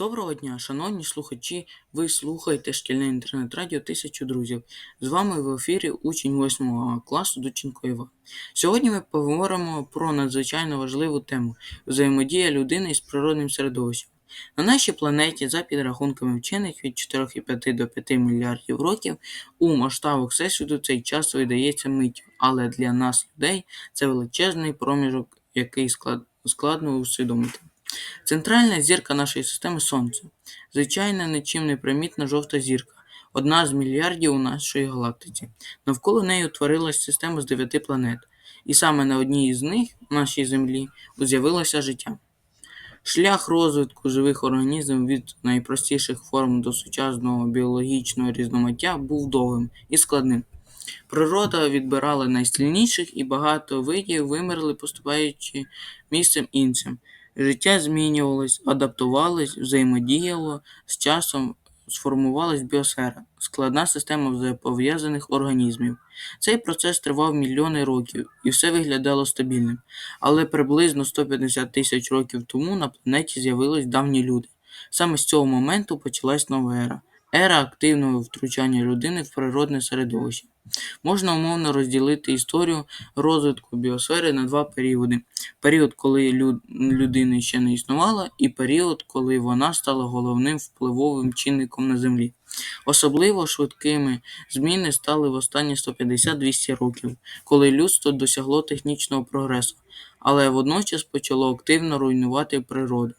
Доброго дня, шановні слухачі. Ви слухаєте шкільне інтернет-радіо Тисячу друзів. З вами в ефірі учень 8 класу Дученко Іван. Сьогодні ми поговоримо про надзвичайно важливу тему взаємодія людини із природним середовищем. На нашій планеті, за підрахунками вчених від 4,5 до 5 мільярдів років, у масштабах Всесвіту цей час видається миттю, але для нас, людей, це величезний проміжок, який склад- складно усвідомити. Центральна зірка нашої системи Сонце. Звичайна нічим не примітна жовта зірка, одна з мільярдів у нашої галактиці. Навколо неї утворилась система з дев'яти планет, і саме на одній із них, нашій Землі, з'явилося життя. Шлях розвитку живих організмів від найпростіших форм до сучасного біологічного різноманіття був довгим і складним. Природа відбирала найсильніших, і багато видів вимерли, поступаючи місцем іншим. Життя змінювалось, адаптувалось, взаємодіяло, з часом сформувалась біосфера, складна система взаємопов'язаних організмів. Цей процес тривав мільйони років, і все виглядало стабільним. Але приблизно 150 тисяч років тому на планеті з'явились давні люди. Саме з цього моменту почалась нова ера ера активного втручання людини в природне середовище. Можна умовно розділити історію розвитку біосфери на два періоди: період, коли лю- людини ще не існувало, і період, коли вона стала головним впливовим чинником на Землі. Особливо швидкими зміни стали в останні 150-200 років, коли людство досягло технічного прогресу, але водночас почало активно руйнувати природу.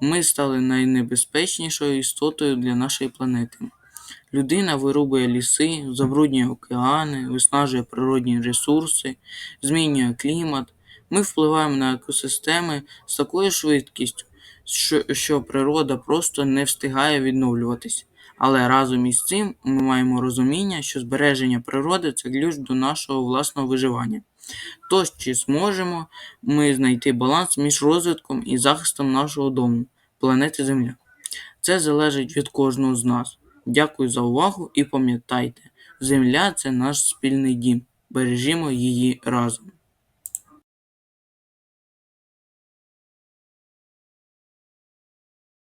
Ми стали найнебезпечнішою істотою для нашої планети. Людина вирубує ліси, забруднює океани, виснажує природні ресурси, змінює клімат. Ми впливаємо на екосистеми з такою швидкістю, що, природа просто не встигає відновлюватись. Але разом із цим ми маємо розуміння, що збереження природи це ключ до нашого власного виживання. Тож, чи зможемо ми знайти баланс між розвитком і захистом нашого дому, планети Земля? Це залежить від кожного з нас. Дякую за увагу і пам'ятайте, земля це наш спільний дім. Бережімо її разом.